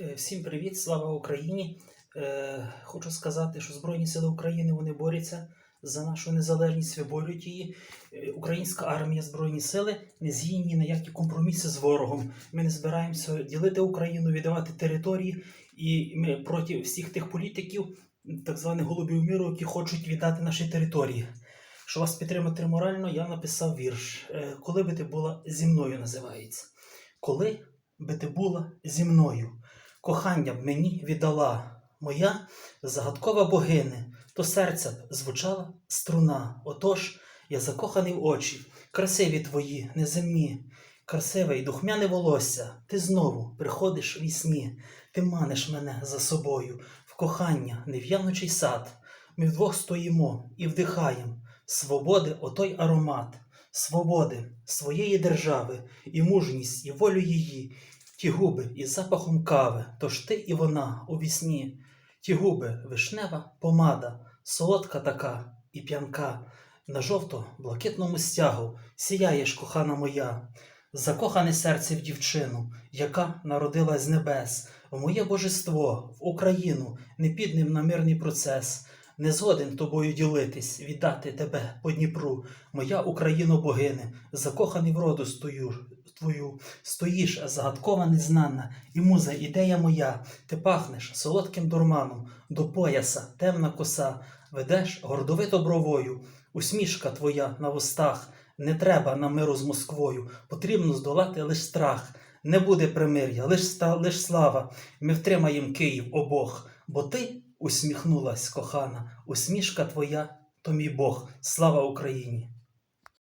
Е, Всім привіт, слава Україні! Е, Хочу сказати, що Збройні Сили України вони борються за нашу незалежність, виборюють її. Е, Українська армія, Збройні Сили не згідні на які компроміси з ворогом. Ми не збираємося ділити Україну, віддавати території, і ми проти всіх тих політиків, так званих голубів міру, які хочуть віддати наші території. Щоб вас підтримати морально, я написав вірш. Коли би ти була зі мною називається. Коли би ти була зі мною кохання б мені віддала моя загадкова богине, то серця б звучала струна. Отож, я закоханий в очі, красиві твої, неземні, красиве й духмяне волосся, ти знову приходиш в сні, ти маниш мене за собою, в кохання, нев'янучий сад. Ми вдвох стоїмо і вдихаєм свободи отой аромат, свободи своєї держави, і мужність, і волю її, ті губи із запахом кави, тож ти і вона у вісні, ті губи, вишнева помада, солодка така і п'янка, на жовто-блакитному стягу сіяєш, кохана моя, закохане серце в дівчину, яка народилась з небес, в моє божество, в Україну, не підним на мирний процес. Не згоден тобою ділитись, віддати тебе по Дніпру, моя Україно богине, закоханий в роду стою твою, стоїш загадкова незнана, і муза, ідея моя, ти пахнеш солодким дурманом, до пояса, темна коса, ведеш гордовито бровою, усмішка твоя на вустах, не треба на миру з Москвою, потрібно здолати лиш страх. Не буде примир'я, лиш, ста, лиш слава, ми втримаєм Київ обох, бо ти усміхнулась, кохана, усмішка твоя, то мій Бог, слава Україні!